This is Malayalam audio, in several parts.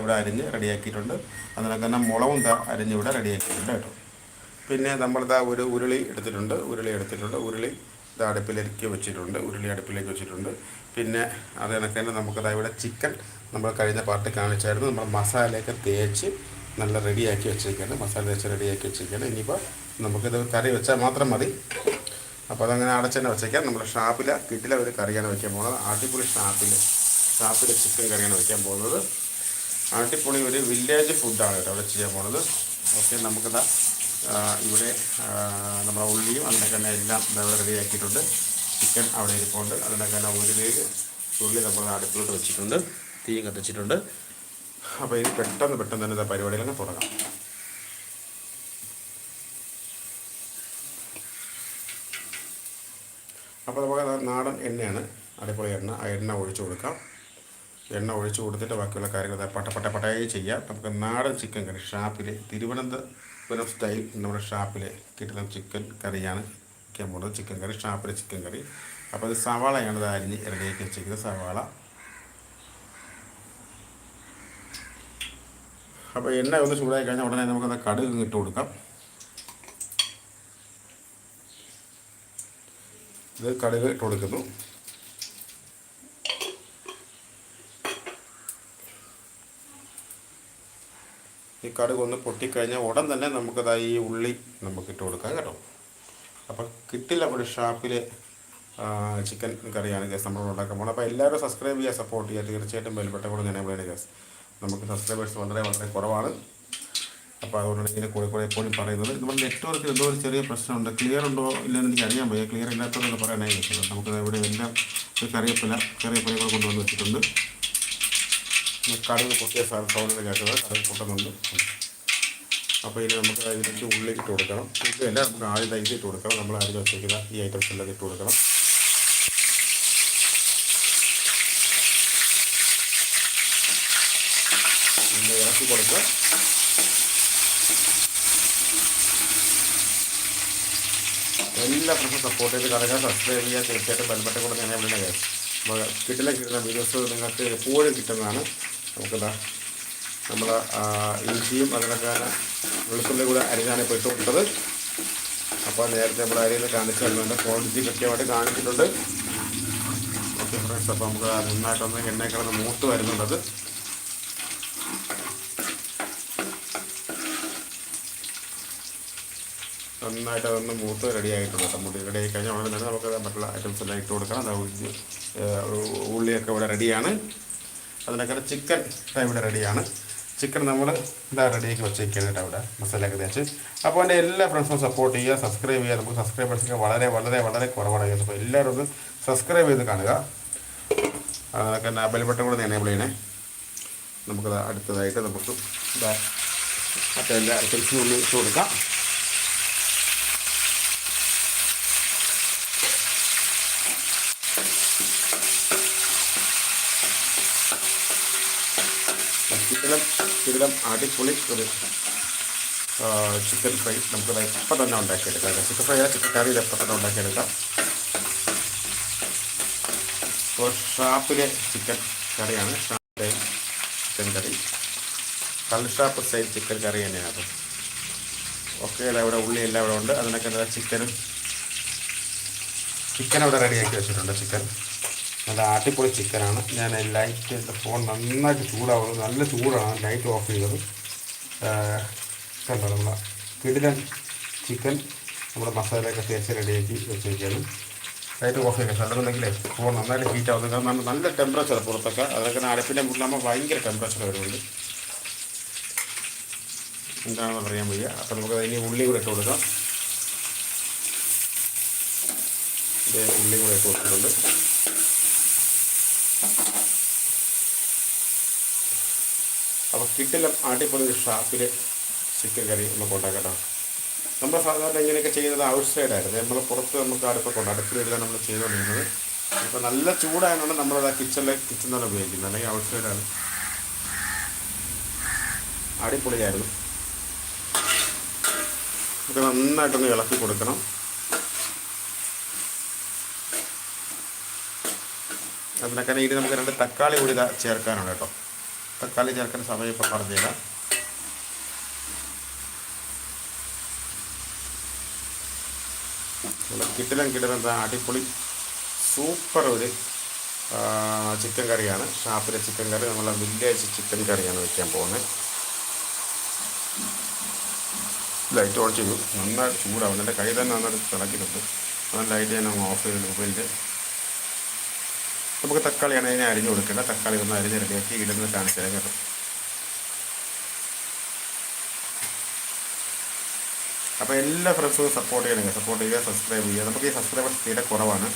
ഇവിടെ അരിഞ്ഞ് റെഡിയാക്കിയിട്ടുണ്ട്. അതിനൊക്കെ തന്നെ മുളകും അരിഞ്ഞ് ഇവിടെ റെഡിയാക്കിയിട്ടുണ്ട് കേട്ടോ. പിന്നെ നമ്മളിതാ ഒരു ഉരുളി എടുത്തിട്ടുണ്ട്. ഉരുളി എടുത്തിട്ടുണ്ട്. ഉരുളി ഇത് അടുപ്പിലേക്ക് വെച്ചിട്ടുണ്ട്. ഉരുളി അടുപ്പിലേക്ക് വെച്ചിട്ടുണ്ട്. പിന്നെ അത് കണക്ക് തന്നെ നമുക്കതാ ഇവിടെ ചിക്കൻ നമ്മൾ കഴിഞ്ഞ പാർട്ടി കാണിച്ചായിരുന്നു. നമ്മൾ മസാലയൊക്കെ തേച്ച് നല്ല റെഡിയാക്കി വെച്ചിരിക്കുകയാണ്. മസാല തേച്ച് റെഡിയാക്കി വെച്ചിരിക്കുകയാണ്. ഇനിയിപ്പോൾ നമുക്കിത് കറി വെച്ചാൽ മാത്രം മതി. അപ്പോൾ അതങ്ങനെ അടച്ചന്നെ വെച്ചേക്കാം. നമ്മൾ ഷാപ്പിലെ കിട്ടില ഒരു കറിയാണ് വയ്ക്കാൻ പോകുന്നത്. അടിപൊളി ഷാപ്പിൽ ഷാപ്പിലെ ചിക്കൻ കറിയാണ് വയ്ക്കാൻ പോകുന്നത്. അടിപൊളി ഒരു വില്ലേജ് ഫുഡാണ് കേട്ടോ അവിടെ ചെയ്യാൻ പോണത്. ഓക്കെ നമുക്കിതാ ഇവിടെ നമ്മുടെ ഉള്ളിയും അതിനൊക്കെ തന്നെ എല്ലാം ഇവിടെ റെഡിയാക്കിയിട്ടുണ്ട് ചിക്കൻ അവിടെ ഇരിപ്പുണ്ട്. അതിനൊക്കെ തന്നെ ഉരുളിയിൽ ഉള്ളി നമ്മൾ അടുപ്പിലോട്ട് വെച്ചിട്ടുണ്ട്. തീ കത്തിച്ചിട്ടുണ്ട്. അപ്പോൾ ഇത് പെട്ടെന്ന് പെട്ടെന്ന് തന്നെ പരിപാടികളൊക്കെ തുടങ്ങാം. അപ്പോൾ നമുക്ക് നാടൻ എണ്ണയാണ്. അടിപൊളി എണ്ണ. ആ എണ്ണ ഒഴിച്ചു കൊടുക്കാം. എണ്ണ ഒഴിച്ച് കൊടുത്തിട്ട് ബാക്കിയുള്ള കാര്യങ്ങൾ പട്ട പട്ട പട്ടയായി ചെയ്യാം. നമുക്ക് നാടൻ ചിക്കൻ കറി ഷാപ്പിലെ തിരുവനന്തപുരം സ്റ്റൈൽ നമ്മുടെ ഷാപ്പിലെ കിട്ടുന്ന ചിക്കൻ കറിയാണ് വയ്ക്കാൻ ചിക്കൻ കറി ഷാപ്പിലെ ചിക്കൻ കറി. അപ്പോൾ അത് സവാളയാണ് ഇത് അരിഞ്ഞ് റെഡിയാക്കി വെച്ചിരിക്കുന്നത് സവാള. അപ്പോൾ എണ്ണ ഒന്ന് ചൂടായി കഴിഞ്ഞാൽ ഉടനെ നമുക്കത് കടുക് ഇട്ട് കൊടുക്കാം. ഇത് കടുക് ഇട്ട് കൊടുക്കുന്നു. ഈ കടുക് ഒന്ന് പൊട്ടിക്കഴിഞ്ഞാൽ ഉടൻ തന്നെ നമുക്കതാ ഈ ഉള്ളി നമുക്ക് ഇട്ട് കൊടുക്കാം കേട്ടോ. അപ്പോൾ കിട്ടില്ല ഒരു ഷാപ്പിൽ ചിക്കൻ കറിയാണ് ഗ്യാസ് നമ്മൾ ഉണ്ടാക്കാൻ പോകുന്നത് അപ്പോൾ എല്ലാവരും സബ്സ്ക്രൈബ് ചെയ്യുക സപ്പോർട്ട് ചെയ്യുക. തീർച്ചയായിട്ടും ബെൽബട്ട കൂടെ ഞാൻ ഇവിടെ ഗ്യാസ് നമുക്ക് സബ്സ്ക്രൈബേഴ്സ് വളരെ വളരെ കുറവാണ്. അപ്പോൾ അതുകൊണ്ടാണ് ഇങ്ങനെ കൂടെ കൂടെ എപ്പോഴും പറയുന്നത്. നമ്മുടെ നെറ്റ്വർക്ക് എന്തോ ഒരു ചെറിയ പ്രശ്നമുണ്ട്. ക്ലിയർ ഉണ്ടോ ഇല്ലെന്ന് എനിക്ക് അറിയാൻ വയ്യ. ക്ലിയർ ഇല്ലാത്തതെന്ന് പറയാനായി വെച്ചത് നമുക്ക് ഇവിടെ എല്ലാം കറിയപ്പില കറിവേപ്പില കൂടെ കൊണ്ടുവന്ന് വെച്ചിട്ടുണ്ട്. കടുക് പൊട്ടിയ സൗണ്ടിൽ കേട്ടത് കടുക് പൊട്ടുന്നുണ്ട്. അപ്പോൾ ഇനി നമുക്ക് അതിലേക്ക് ഉള്ളിൽ ഇട്ട് കൊടുക്കണം. ഇതല്ല നമുക്ക് ആദ്യം തൈസ് ഇട്ട് കൊടുക്കണം. നമ്മൾ ആദ്യം വെച്ചിരിക്കുന്ന ഈ ഐറ്റംസ് എല്ലാം ഇട്ട് കൊടുക്കണം. ഇറക്കി കൊടുക്കുക. എല്ലാ ഫ്രണ്ട്സും സപ്പോർട്ട് ചെയ്ത് കറങ്ങാൻ സബ്സ്ക്രൈബ് ചെയ്യുക തീർച്ചയായിട്ടും ബെൽബട്ടൻ കൂടെ ഞാൻ അപ്പോൾ കിട്ടില്ല കിട്ടുന്ന വീഡിയോസ് നിങ്ങൾക്ക് എപ്പോഴും കിട്ടുന്നതാണ്. നമുക്കിതാ നമ്മൾ ഇഞ്ചിയും അതിനൊക്കെ വെളുത്തുള്ളി കൂടെ അരിഞ്ഞാണ് ഇപ്പോൾ ഇട്ട് കൊടുത്തത് അപ്പോൾ നേരത്തെ നമ്മൾ അരിയിൽ കാണിച്ചു തരുന്നുണ്ട് ക്വാണ്ടിറ്റി കൃത്യമായിട്ട് കാണിച്ചിട്ടുണ്ട്. ഓക്കെ ഫ്രണ്ട്സ് അപ്പോൾ നമുക്ക് നന്നായിട്ടൊന്ന് എണ്ണ കിടന്ന് മൂത്ത് വരുന്നുണ്ടത്. നന്നായിട്ട് അതൊന്ന് മൂത്ത് റെഡി ആയിട്ടുണ്ട് മുടി റെഡി ആയി കഴിഞ്ഞാൽ ഉടനെ തന്നെ നമുക്ക് മറ്റുള്ള ഐറ്റംസ് എല്ലാം ഇട്ട് കൊടുക്കണം ഉള്ളിയൊക്കെ ഇവിടെ റെഡിയാണ് അതിനൊക്കെ ചിക്കൻ ഇവിടെ റെഡിയാണ്. ചിക്കൻ നമ്മൾ ഇതാ റെഡിയാക്കി വെച്ചേക്കാണ് കേട്ടോ അവിടെ മസാലയൊക്കെ തേച്ച്. അപ്പോൾ എന്റെ എല്ലാ ഫ്രണ്ട്സും സപ്പോർട്ട് ചെയ്യുക സബ്സ്ക്രൈബ് ചെയ്യുക. നമുക്ക് സബ്സ്ക്രൈബേഴ്സൊക്കെ വളരെ വളരെ വളരെ കുറവാണ് അപ്പോൾ എല്ലാവരും ഒന്ന് സബ്സ്ക്രൈബ് ചെയ്ത് കാണുക. അതൊക്കെ ബെൽ ബട്ടൺ കൂടെ എനേബിൾ ചെയ്യണേ. നമുക്കത് അടുത്തതായിട്ട് നമുക്ക് മറ്റേ എല്ലാ ഐറ്റംസും ഒന്ന് ഇട്ട് കൊടുക്കാം. ചിക്കനും ചിക്കനും അടിപൊളി ഒരു ചിക്കൻ ഫ്രൈ നമുക്ക് ഇപ്പം തന്നെ ഉണ്ടാക്കിയെടുക്കാം ചിക്കൻ ഫ്രൈ ചിക്കൻ കറി ഇപ്പം തന്നെ ഉണ്ടാക്കിയെടുക്കാം. ഇപ്പോൾ ഷാപ്പിലെ ചിക്കൻ കറിയാണ് ഷാപ്പിലെ ചിക്കൻ കറി കൽ സൈഡ് ചിക്കൻ കറി തന്നെയാണ് ഓക്കെ ഇവിടെ ഉള്ളി എല്ലാം ഇവിടെ ഉണ്ട്. അതിനൊക്കെ ചിക്കനും ചിക്കൻ അവിടെ റെഡിയാക്കി വെച്ചിട്ടുണ്ട് ചിക്കൻ നല്ല അടിപൊളി ചിക്കനാണ്. ഞാൻ ലൈറ്റ് എന്റെ ഫോൺ നന്നായിട്ട് ചൂടാവുന്നു. നല്ല ചൂടാണ് ലൈറ്റ് ഓഫ് ചെയ്തത്. കണ്ടോ നമ്മളെ കിടിലൻ ചിക്കൻ നമ്മുടെ മസാലയൊക്കെ തേച്ച് റെഡിയാക്കി വെച്ചിരിക്കുകയാണ് ലൈറ്റ് ഓഫ് ചെയ്യണം അല്ലെന്നുണ്ടെങ്കിലേ ഫോൺ നന്നായിട്ട് ഹീറ്റ് ആവുന്നത് കാരണം നല്ല- ടെമ്പറേച്ചർ പുറത്തൊക്കെ. അതൊക്കെ അടുപ്പിന്റെ മുകളിലാകുമ്പോൾ ഭയങ്കര ടെമ്പറേച്ചർ വരുന്നുണ്ട്. എന്താണെന്ന് പറയാൻ വയ്യ. അപ്പം നമുക്ക് അതിന് ഉള്ളി കൂടെ ഇട്ട് കൊടുക്കാം. ഉള്ളി കൂടെ ഇട്ട് കൊടുക്കുന്നുണ്ട് അപ്പോൾ കിട്ടില്ല അടിപൊളി ഒരു ഷാപ്പിൽ ചിക്കൻ കറി നമുക്ക് ഉണ്ടാക്കട്ടോ. നമ്മൾ സാധാരണ ഇങ്ങനെയൊക്കെ ചെയ്യുന്നത് ഔട്ട് സൈഡായിരുന്നു നമ്മൾ പുറത്ത് നമുക്ക് അടുപ്പൊക്കെ അടുപ്പിലിരുന്നാണ് നമ്മൾ ചെയ്തുകൊണ്ടിരുന്നത് ഇപ്പോൾ നല്ല ചൂടായതുകൊണ്ട് നമ്മളത് ആ കിച്ചണിലെ കിച്ചൺ തന്നെ ഉപയോഗിക്കുന്നത് അല്ലെങ്കിൽ ഔട്ട് സൈഡാണ് അടിപൊളിയായിരുന്നു. നമുക്ക് നന്നായിട്ടൊന്ന് ഇളക്കി കൊടുക്കണം. അതിനൊക്കെ ഇനി നമുക്ക് രണ്ട് തക്കാളി കൂടി ഇതാ ചേർക്കാനാണ് കേട്ടോ. തക്കാളി ചേർക്കുന്ന സമയം ഇപ്പോൾ പറഞ്ഞുതരാം. കിട്ടിലും കിട്ടുന്ന അടിപൊളി സൂപ്പർ ഒരു ചിക്കൻ കറിയാണ്. ഷാപ്പിലെ ചിക്കൻ കറി നമ്മളെ വില്ലേജ് ചിക്കൻ കറിയാണ് വയ്ക്കാൻ പോകുന്നത്. ലൈറ്റ് ഓൺ ചെയ്തു. നന്നായിട്ട് ചൂടാവും. എന്റെ കൈ തന്നെ നന്നായിട്ട് തിളക്കുന്നുണ്ട് ആ ലൈറ്റ് ഞാൻ ഓഫ് ചെയ്ത് മൊബൈലിന്റെ. നമുക്ക് തക്കാളിയാണ് അതിനെ അരിഞ്ഞു കൊടുക്കേണ്ടത്. തക്കാളി ഒന്ന് അരിഞ്ഞ് റെഡിയാക്കി ഇടുന്നത് കാണിച്ചു തരാം കേട്ടോ. അപ്പോൾ എല്ലാ ഫ്രണ്ട്സും സപ്പോർട്ട് ചെയ്യണം സപ്പോർട്ട് ചെയ്യുക സബ്സ്ക്രൈബ് ചെയ്യുക. നമുക്ക് ഈ സബ്സ്ക്രൈബേഴ്സ് തീരെ കുറവാണ്.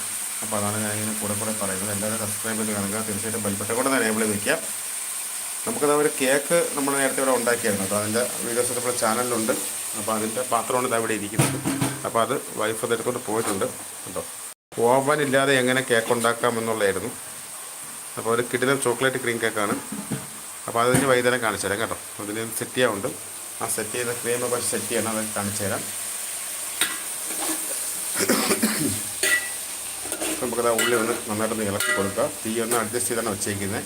അപ്പോൾ അതാണ് ഞാൻ ഇങ്ങനെ കൂടെ കൂടെ പറയുന്നത്. എല്ലാവരും സബ്സ്ക്രൈബ് ചെയ്ത് കാണുക. തീർച്ചയായിട്ടും ബൽപ്പെട്ട കൂടെ എനേബിൾ വയ്ക്കുക വയ്ക്കാം നമുക്കത് ഒരു കേക്ക് നമ്മൾ നേരത്തെ ഇവിടെ ഉണ്ടാക്കിയായിരുന്നു. അപ്പോൾ അതിന്റെ വീഡിയോസ് നമ്മുടെ ചാനലിലുണ്ട് അപ്പോൾ അതിന്റെ പാത്രമാണ് ഇത് അവിടെ ഇരിക്കുന്നത് അപ്പോൾ അത് വൈഫ് അതെടുത്തുകൊണ്ട് പോയിട്ടുണ്ട്. കേട്ടോ ഓവൻ ഇല്ലാതെ എങ്ങനെ കേക്ക് ഉണ്ടാക്കാം എന്നുള്ളതായിരുന്നു അപ്പോൾ ഒരു കിടിലൻ ചോക്ലേറ്റ് ക്രീം കേക്കാണ് അപ്പോൾ അതിന് വൈകുന്നേരം കാണിച്ചു തരാം കേട്ടോ. അതിന് സെറ്റ് ചെയ്യാറുണ്ട് ആ സെറ്റ് ചെയ്ത ക്രീം കുറച്ച് സെറ്റ് ചെയ്യണം. അത് കാണിച്ചു തരാം. നമുക്കത് ഉള്ളി ഒന്ന് നന്നായിട്ടൊന്ന് ഇളക്കി കൊടുക്കുക തീ ഒന്ന് അഡ്ജസ്റ്റ് ചെയ്താണ് വെച്ചേക്കുന്നത്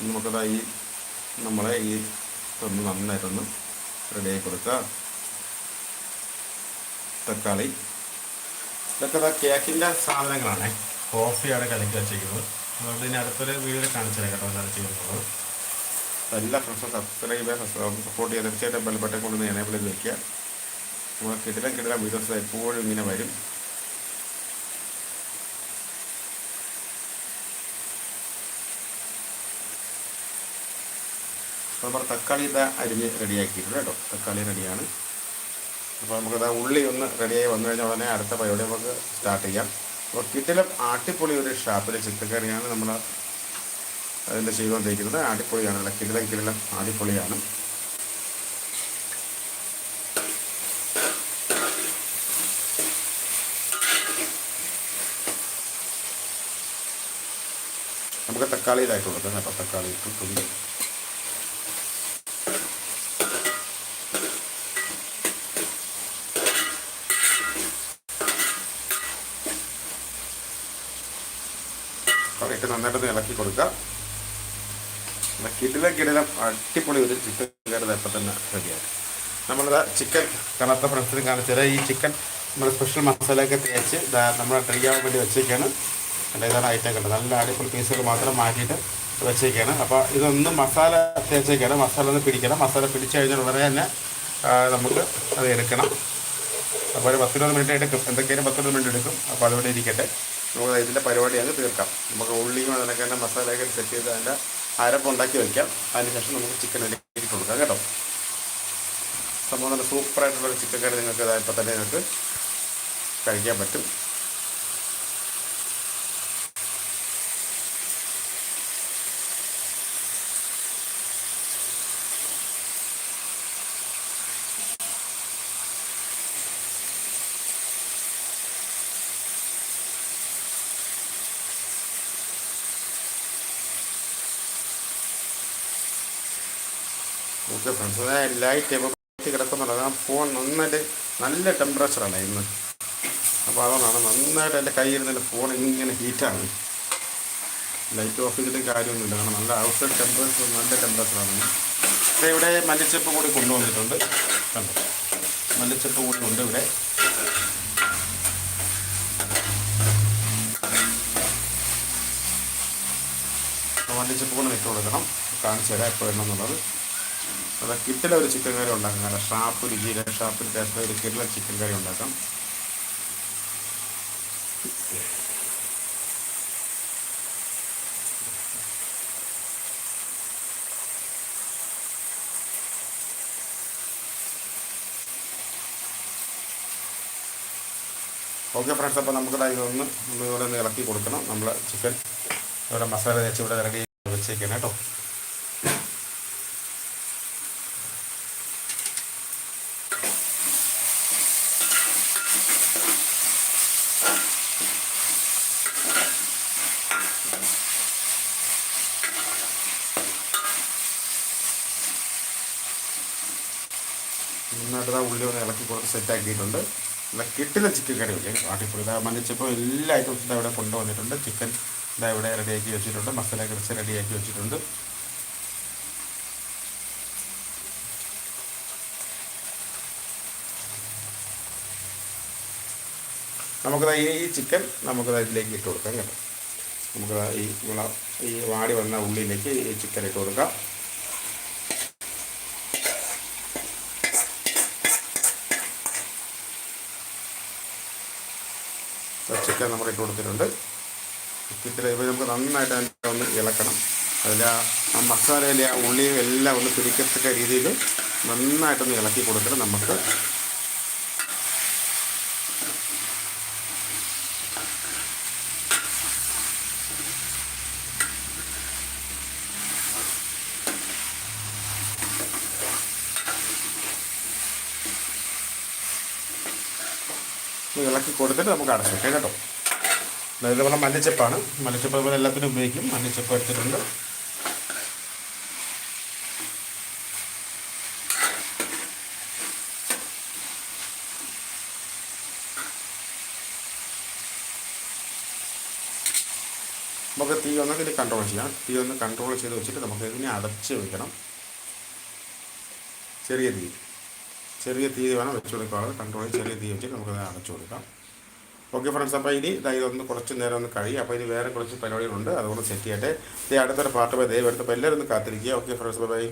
നമുക്കത് ഈ നമ്മളെ ഈ ഒന്ന് നന്നായിട്ടൊന്ന് റെഡിയായി കൊടുക്കുക. തക്കാളി. ഇതൊക്കെ ഇതാ കേക്കിന്റെ സാധനങ്ങളാണ്. കോഫിയാണ് കലക്കി വെച്ചിരിക്കുന്നത്. അതുകൊണ്ട് ഇനി അടുത്തൊരു വീഡിയോയിൽ കാണിച്ചു തരാം കേട്ടോ എന്താണ് ചെയ്യുന്നത്. എല്ലാ ഫ്രണ്ട്സും സബ്സ്ക്രൈബ് ചെയ്യുക സപ്പോർട്ട് ചെയ്യുക. തീർച്ചയായിട്ടും ബെൽബട്ടൻ കൊണ്ടുവന്ന് എനേബിൾ ചെയ്ത് വയ്ക്കുക നമ്മൾ കിടിലം കിടിലം വീഡിയോസ് എപ്പോഴും ഇങ്ങനെ വരും. അപ്പോൾ നമ്മൾ തക്കാളി ഇതാ അരിഞ്ഞ് റെഡിയാക്കിയിട്ടുണ്ട് കേട്ടോ. തക്കാളി റെഡിയാണ്. അപ്പോൾ നമുക്കത് ഉള്ളി ഒന്ന് റെഡിയായി വന്നു കഴിഞ്ഞാൽ ഉടനെ അടുത്ത പരിപാടി നമുക്ക് സ്റ്റാർട്ട് ചെയ്യാം. അപ്പോൾ കിട്ടിലും ആട്ടിപ്പൊളി ഒരു ഷാപ്പിലെ ചിക്കൻ കറിയാണ് നമ്മൾ അതിന്റെ ചെയ്തുകൊണ്ടിരിക്കുന്നത് ആടിപ്പൊളിയാണ് അല്ല കിടിലം കിടിലം ആടിപ്പൊളിയാണ് നമുക്ക് തക്കാളി ഇതായിട്ട് കൊടുക്കാം കേട്ടോ. തക്കാളി ഇട്ടിട്ടുണ്ട് കറിയിട്ട് നന്നായിട്ട് ഇളക്കി കൊടുക്കുക. കിടിലം കിടിലം അടിപൊളി ഒരു ചിക്കൻ കറി ഇപ്പം തന്നെ റെഡിയാക്കും. നമ്മളിത് ചിക്കൻ കറുത്ത ഫ്രണ്ട്സിന് കാണിച്ചത് ഈ ചിക്കൻ നമ്മൾ സ്പെഷ്യൽ മസാലയൊക്കെ തേച്ച് നമ്മൾ ട്രൈ ചെയ്യാൻ വേണ്ടി വെച്ചേക്കാണ്. എന്റെ ഇതാണ് ഐറ്റം കണ്ടത്. നല്ല അടിപൊളി പീസുകൾ മാത്രം മാറ്റിയിട്ട് വെച്ചേക്കാണ്. അപ്പോൾ ഇതൊന്നും മസാല തേച്ചേക്കാണ്. മസാല ഒന്ന് പിടിക്കണം. മസാല പിടിച്ചു കഴിഞ്ഞാൽ ഉടനെ തന്നെ നമുക്ക് അത് എടുക്കണം. അപ്പോൾ ഒരു പത്തിരുപത് മിനിറ്റ് എടുക്കും. എന്തൊക്കെയാലും പത്തിരുപത് മിനിറ്റ് എടുക്കും. അപ്പോൾ അതുകൊണ്ട് ഇരിക്കട്ടെ. നമുക്ക് ഇതിന്റെ പരിപാടി അങ്ങ് തീർക്കാം. നമുക്ക് ഉള്ളിയും അതിനൊക്കെ തന്നെ മസാലയൊക്കെ സെറ്റ് ചെയ്ത് അതിന്റെ അരപ്പ് ഉണ്ടാക്കി വയ്ക്കാം അതിനുശേഷം നമുക്ക് ചിക്കൻ ഇട്ട് കൊടുക്കാം കേട്ടോ. സംഭവം നല്ല സൂപ്പറായിട്ടുള്ളൊരു ചിക്കൻ കറി നിങ്ങൾക്ക് ഇതായപ്പോൾ തന്നെ നിങ്ങൾക്ക് കഴിക്കാൻ പറ്റും. ഓക്കെ ഫ്രണ്ട്സ് അതായത് ലൈറ്റ് ഇപ്പോൾ കിടക്കുന്നുണ്ട്. അതാണ് ഫോൺ നന്നായിട്ട് നല്ല ടെമ്പറേച്ചറാണ് ഇന്ന്. അപ്പോൾ അതുകൊണ്ടാണ് നന്നായിട്ട് എന്റെ കയ്യിൽ ഇരുന്ന് ഫോൺ ഇങ്ങനെ ഹീറ്റാണ് ലൈറ്റ് ഓഫ് ചെയ്തിട്ട് കാര്യമൊന്നുമില്ല. കാരണം നല്ല ഔട്ട്സൈഡ് ടെമ്പറേച്ചർ നല്ല ടെമ്പറേച്ചറാണ് ഇവിടെ ഇവിടെ മല്ലിച്ചപ്പ് കൂടി കൊണ്ടുവന്നിട്ടുണ്ട്. കണ്ടോ? മല്ലിച്ചപ്പ് കൂടി ഉണ്ട് ഇവിടെ. അപ്പോൾ മല്ലിച്ചപ്പ് കൂടി ഇട്ട് കൊടുക്കണം. കാണിച്ചു തരാം എപ്പോൾ എന്നുള്ളത് അത് കിട്ടിലെ ഒരു ചിക്കൻ കറി ഉണ്ടാക്കാം. കാരണം ഷാപ്പ് രുചിയിലെ ഷാപ്പ് ടേസ്റ്റിലെ ഒരു കിട്ടിലെ ചിക്കൻ കറി ഉണ്ടാക്കാം. ഓക്കെ ഫ്രണ്ട്സ് അപ്പോൾ നമുക്ക് ഇതൊന്ന് ഇവിടെ ഒന്ന് ഇളക്കി കൊടുക്കണം. നമ്മൾ ചിക്കൻ ഇവിടെ മസാല തേച്ച് ഇവിടെ റെഡി വെച്ചേക്കണം കേട്ടോ. നന്നായിട്ട് ആ ഉള്ളി ഒന്ന് ഇളക്കി കൊടുത്ത് സെറ്റാക്കിയിട്ടുണ്ട് നല്ല കിട്ടില്ല ചിക്കൻ കറി ഇല്ലേ അടിപൊളി ഇതാ എല്ലാ ഐറ്റംസും ഇവിടെ കൊണ്ടുവന്നിട്ടുണ്ട്. ചിക്കൻ ഇതാ ഇവിടെ റെഡിയാക്കി വെച്ചിട്ടുണ്ട്. മസാല കുറച്ച് റെഡിയാക്കി വെച്ചിട്ടുണ്ട്. നമുക്കത് ഈ ചിക്കൻ നമുക്കത് ഇതിലേക്ക് ഇട്ട് കൊടുക്കാം കേട്ടോ. നമുക്കത് ഈ മുള ഈ വാടി വന്ന ഉള്ളിയിലേക്ക് ഈ ചിക്കൻ ഇട്ട് കൊടുക്കാം. ചിക്കൻ നമ്മൾ ഇട്ട് കൊടുത്തിട്ടുണ്ട്. ചിക്കൻ ഇപ്പോൾ നമുക്ക് നന്നായിട്ട് അതിന്റെ ഒന്ന് ഇളക്കണം. അതിൽ ആ മസാലയിലെ ആ ഉള്ളിയും എല്ലാം ഒന്ന് പിടിക്കത്തക്ക രീതിയിൽ നന്നായിട്ടൊന്ന് ഇളക്കി കൊടുത്തിട്ട് നമുക്ക് ഇളക്കി കൊടുത്തിട്ട് നമുക്ക് അടച്ചു വെക്കാം കേട്ടോ. നമ്മളെ മല്ലിച്ചപ്പാണ്. മല്ലിച്ചപ്പ് അതുപോലെ എല്ലാത്തിനും ഉപയോഗിക്കും. മല്ലിച്ചപ്പ് എടുത്തിട്ടുണ്ട്. നമുക്ക് തീ ഒന്ന് ഇതിൽ കൺട്രോൾ ചെയ്യാം. തീ ഒന്ന് കൺട്രോൾ ചെയ്ത് വെച്ചിട്ട് നമുക്ക് ഇതിനെ അടച്ച് വെക്കണം. ചെറിയ തീ. ചെറിയ തീ വേണം വെച്ച് കൺട്രോൾ ചെയ്ത് ചെറിയ തീ വെച്ചിട്ട് നമുക്കത് അടച്ചു കൊടുക്കാം. ഓക്കെ ഫ്രണ്ട്സ് അപ്പോൾ ഇനി ഇതാ ഇതൊന്ന് കുറച്ച് നേരം ഒന്ന് കഴിയും. അപ്പോൾ ഇനി വേറെ കുറച്ച് പരിപാടികളുണ്ട്. അതുകൊണ്ട് സെറ്റ് ചെയ്യട്ടെ. അടുത്തൊരു പാർട്ട് ദയവ് എടുത്തപ്പോൾ എല്ലാവരും ഒന്ന് കാത്തിരിക്കുക. Okay friends bye